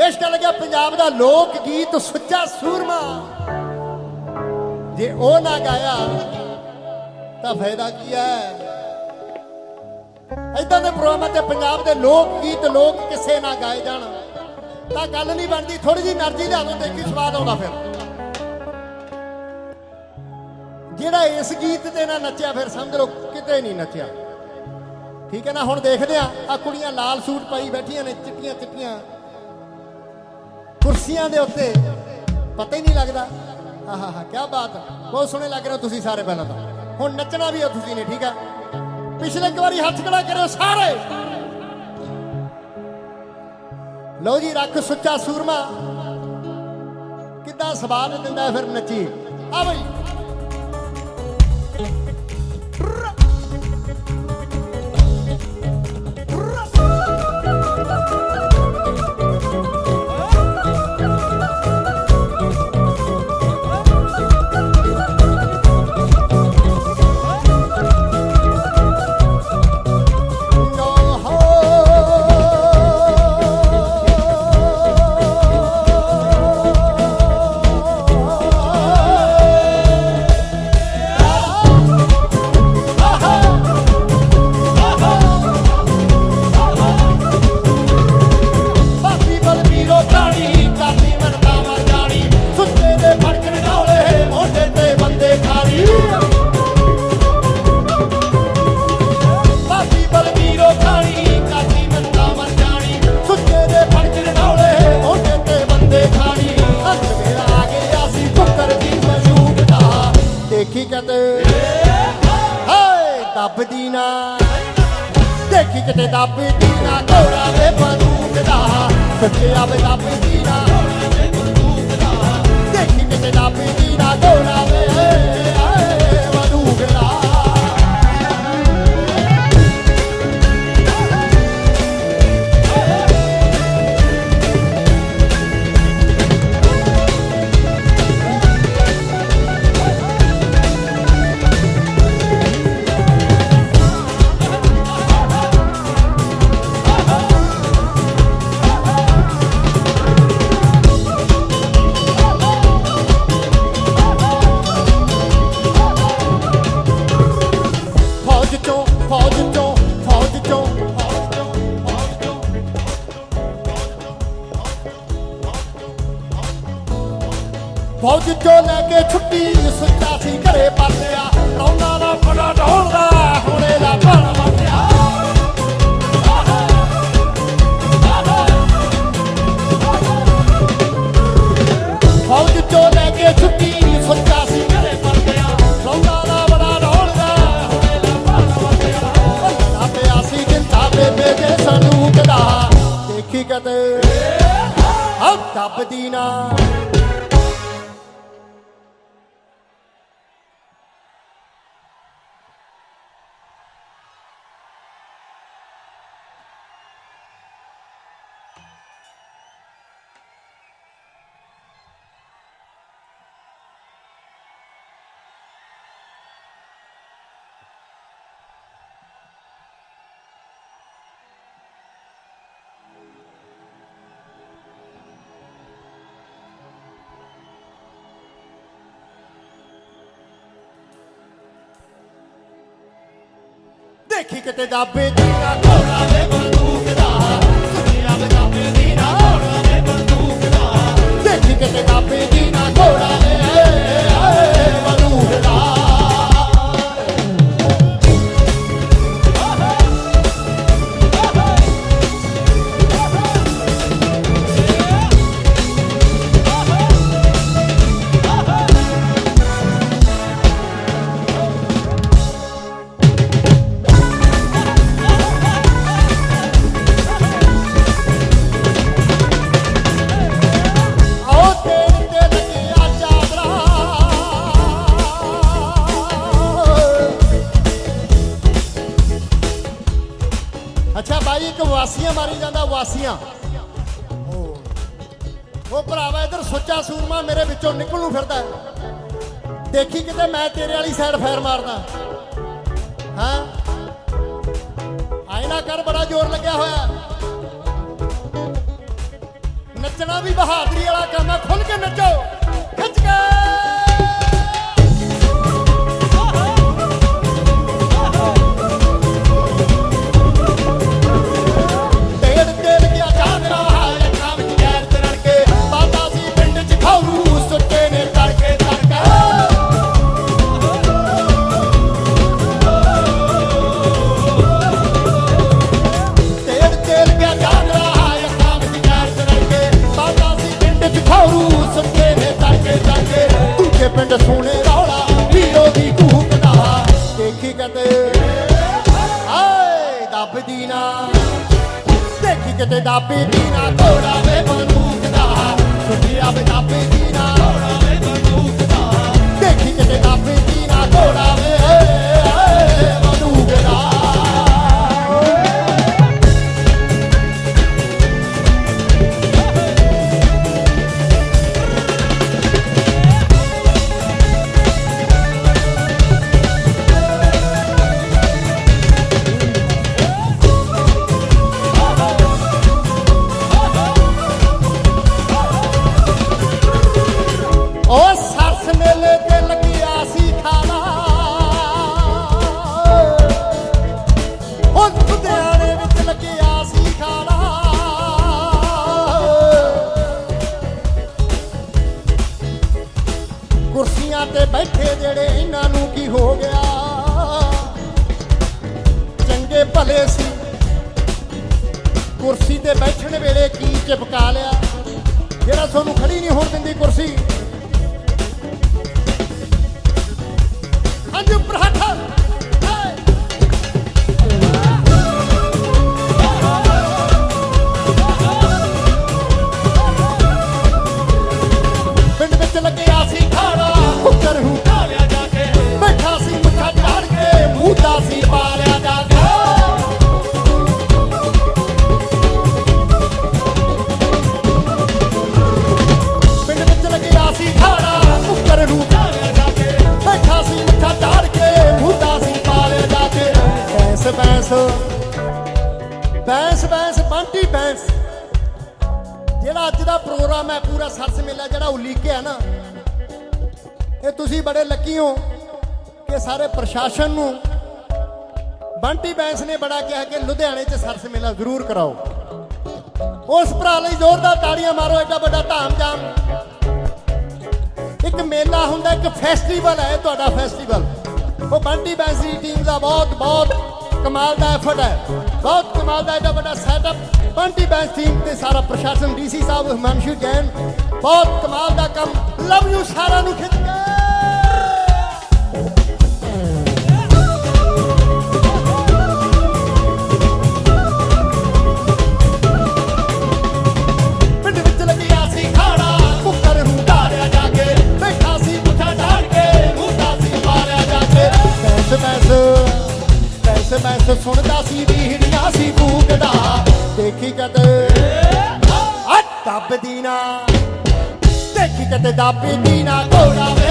ਪੇਸ਼ ਕਰ ਲੱਗਿਆ ਪੰਜਾਬ ਦਾ ਲੋਕ ਗੀਤ ਸੁੱਚਾ ਸੂਰਮਾ। ਜੇ ਉਹ ਨਾ ਗਾਇਆ, ਤਾਂ ਫਾਇਦਾ ਕੀ ਹੈ? ਇਦਾਂ ਦੇ ਪ੍ਰੋਗਰਾਮਾਂ ਤੇ ਪੰਜਾਬ ਦੇ ਲੋਕ ਗੀਤ ਲੋਕ ਕਿਸੇ ਨਾ ਗਾਏ ਜਾਣ। ਤਾਂ ਗੱਲ ਨਹੀਂ ਬਣਦੀ ਥੋੜੀ ਜੀ એનર્ਜੀ ਲਿਆ ਦੋ ਦੇਖੀ ਸਵਾਦ ਆਉਂਦਾ ਫਿਰ। ਜਿਹੜਾ ਇਸ ਗੀਤ ਤੇ ਨਾ ਨੱਚਿਆ, ਫਿਰ ਸਮਝ ਲਓ ਕਿਤੇ ਨਹੀਂ ਨੱਚਿਆ। ਠੀਕ ਹੈ ਨਾ, ਹੁਣ ਦੇਖਦੇ ਆ ਆ ਕੁੜੀਆਂ ਲਾਲ ਸੂਟ ਪਾਈ ਬੈਠੀਆਂ ਨੇ ਚਿੱਟੀਆਂ ਚਿੱਟੀਆਂ ਕੁਰਸੀਆਂ ਦੇ ਉੱਤੇ। ਪਤਾ ਹੀ ਨਹੀਂ ਲੱਗਦਾ। ਆਹਾ, ਹਾ ਕੀ ਬਾਤ ਬਹੁਤ ਸੋਹਣੇ ਲੱਗ ਰਹੇ ਤੁਸੀਂ ਸਾਰੇ ਪਹਿਲਾਂ ਤਾਂ। ਹੁਣ ਨੱਚਣਾ ਵੀ ਆ ਤੁਸੀਂ ਨੇ ਠੀਕ ਹੈ ਪਿਛਲੇ ਇੱਕ ਵਾਰੀ ਹੱਥ ਖੜਾ ਕਰਿਓ ਸਾਰੇ। ਲਓ ਜੀ, ਰੱਖ ਸੁੱਚਾ ਸੂਰਮਾ। ਕਿੱਦਾਂ ਸਵਾਦ ਦਿੰਦਾ ਫਿਰ ਨੱਚੀ ਆ ਬਈ। ਦੇਖੀ ਕਿਤੇ ਦੱਬਦੀ ਨਾ ਘੋੜਾ ਵੇ ਬੰਦੂਕ ਦਾ। ਸੱਚੇ ਆਵੇ ਦੱਬਦੀ ਨਾ ਦੇਖੀ ਕਿਤੇ ਦੱਬਦੀ ਨਾ ਘੋੜਾ ਵੇ। ਫੌਜ ਚੋਂ ਲੈ ਕੇ ਛੁੱਟੀ ਸੁੱਚਾ ਸੀ ਘਰੇ ਪਰਤਿਆ। ਰੌਣਾ ਦਾ ਬੜਾ ਢੋਲਦਾ, ਹੁਣੇ ਦਾ ਬਣ ਮੱਤਿਆ ਫੌਜ ਚੋਂ ਲੈ ਕੇ ਛੁੱਟੀ ਸੁੱਚਾ ਸੀ ਘਰੇ ਪਰਤਿਆ। ਰੌਣਾ ਦਾ ਬੜਾ ਢੋਲਦਾ, ਹੁਣੇ ਦਾ ਬਣ ਮੱਤਿਆ ਨਾ ਪਿਆ ਸੀ ਜਿੰਦਾ ਬੇਬੇ ਦੇ ਸੰਦੂਕ ਦਾ ਦੇਖੀ ਕਦੇ। ਹੱਥ ਦੱਬਦੀ ਨਾ। ਦੇਖੀ ਕਿਤੇ ਦਾਬੇ ਦੀ ਨਾ ਘੋੜਾ ਵੇ ਬੰਦੂਕ ਜਾਂਦਾ ਉਹ ਭਰਾਵਾ, ਇਧਰ ਸੁੱਚਾ ਸੂਰਮਾ ਮੇਰੇ ਵਿੱਚੋਂ ਨਿਕਲ ਨੂੰ ਫਿਰਦਾ। ਦੇਖੀ ਕਿਤੇ ਮੈਂ ਤੇਰੇ ਵਾਲੀ ਸਾਈਡ ਫਾਇਰ ਮਾਰਦਾ। ਹਾਂ? ਆਇਨਾ ਕਰ, ਬੜਾ ਜ਼ੋਰ ਲੱਗਿਆ ਹੋਇਆ। ਨੱਚਣਾ ਵੀ ਬਹਾਦਰੀ ਵਾਲਾ ਕੰਮ ਹੈ ਖੁੱਲ ਕੇ ਨੱਚੋ। ਖਿੱਚ ਕੇ! ਦੂਜੇ ਪਿੰਡ ਰੌਲਾ ਵੀਰੋ ਦੀ ਕੂਕਦਾ ਦੇਖੀ ਕਦੇ ਆਏ ਦੱਬਦੀ ਨਾ। ਦੇਖੀ ਕਿਤੇ ਦਾਬੇ ਨਾ। ਕੁਰਸੀ ਤੇ ਬੈਠਣ ਵੇਲੇ ਕੀ ਚਿਪਕਾ ਲਿਆ? ਜਿਹੜਾ ਤੁਹਾਨੂੰ ਖੜੀ ਨਹੀਂ ਹੋਣ ਦਿੰਦੀ ਕੁਰਸੀ। ਅੱਜ ਉੱਪਰ ਦਾ ਪ੍ਰੋਗਰਾਮ ਪੂਰਾ ਸਰਸ ਮੇਲਾ ਜਿਹੜਾ ਉਲੀਕਿਆ ਨਾ, ਇਹ ਤੁਸੀਂ ਬੜੇ ਲੱਕੀ ਹੋ ਕਿ ਸਾਰੇ ਪ੍ਰਸ਼ਾਸਨ ਨੂੰ ਬੰਟੀ ਬੈਂਸ ਨੇ ਬੜਾ ਕਿਹਾ ਕਿ ਲੁਧਿਆਣੇ 'ਚ ਸਰਸ ਮੇਲਾ ਜ਼ਰੂਰ ਕਰਾਓ। ਉਸ ਭਰਾ ਲਈ ਜ਼ੋਰਦਾਰ ਤਾੜੀਆਂ ਮਾਰੋ, ਐਡਾ ਵੱਡਾ ਧਾਮ-ਜਾਮ ਇੱਕ ਮੇਲਾ ਹੁੰਦਾ, ਇੱਕ ਫੈਸਟੀਵਲ ਹੈ ਤੁਹਾਡਾ ਫੈਸਟੀਵਲ ਉਹ ਬੰਟੀ ਬੈਂਸ ਦੀ ਟੀਮ ਦਾ ਬਹੁਤ ਬਹੁਤ ਕਮਾਲ ਦਾ ਐਫਰਟ ਹੈ। ਬਹੁਤ ਕਮਾਲ ਦਾ ਐਡਾ ਵੱਡਾ ਸੈਟਅਪ ਬੰਟੀ ਬੈਂਸ ਟੀਮ ਤੇ ਸਾਰਾ ਪ੍ਰਸ਼ਾਸਨ ਡੀਸੀ ਸਾਹਿਬ ਹਿਮਾਂਸ਼ੂ ਜੈਨ, ਬਹੁਤ ਕਮਾਲ ਦਾ ਕੰਮ। ਲਵ ਯੂ ਸਾਰਿਆਂ ਨੂੰ, ਖਿੱਚ ਕੇ। ਸੁਣਦਾ ਸੀ ਲੱਗਿਆ ਦੇਖੀ ਕਦੇ ਦੱਬਦੀ ਨਾ